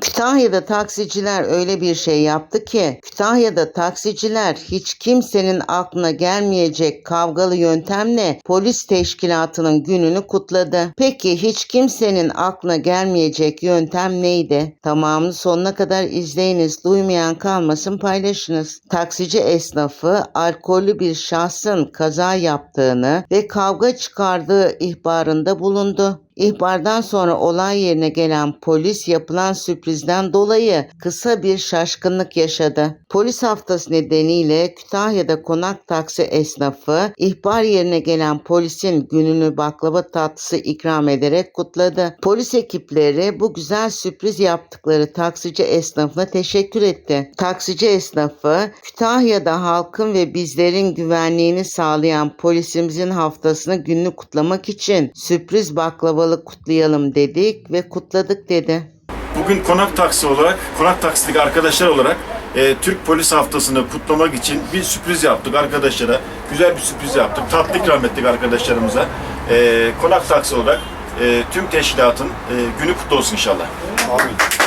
Kütahya'da taksiciler öyle bir şey yaptı ki Kütahya'da taksiciler hiç kimsenin aklına gelmeyecek kavgalı yöntemle polis teşkilatının gününü kutladı. Peki hiç kimsenin aklına gelmeyecek yöntem neydi? Tamamını sonuna kadar izleyiniz. Duymayan kalmasın paylaşınız. Taksici esnafı alkollü bir şahsın kaza yaptığını ve kavga çıkardığı ihbarında bulundu. İhbardan sonra olay yerine gelen polis yapılan sürprizden dolayı kısa bir şaşkınlık yaşadı. Polis haftası nedeniyle Kütahya'da konak taksi esnafı ihbar yerine gelen polisin gününü baklava tatlısı ikram ederek kutladı. Polis ekipleri bu güzel sürpriz yaptıkları taksici esnafına teşekkür etti. Taksici esnafı Kütahya'da halkın ve bizlerin güvenliğini sağlayan polisimizin haftasını gününü kutlamak için sürpriz baklavalı kutlayalım dedik ve kutladık dedi. Bugün konak taksi olarak, konak taksilik arkadaşlar olarak e, Türk Polis Haftası'nı kutlamak için bir sürpriz yaptık arkadaşlara. Güzel bir sürpriz yaptık. Tatlı ikram ettik arkadaşlarımıza. E, konak taksi olarak e, tüm teşkilatın e, günü kutlu olsun inşallah. Amin.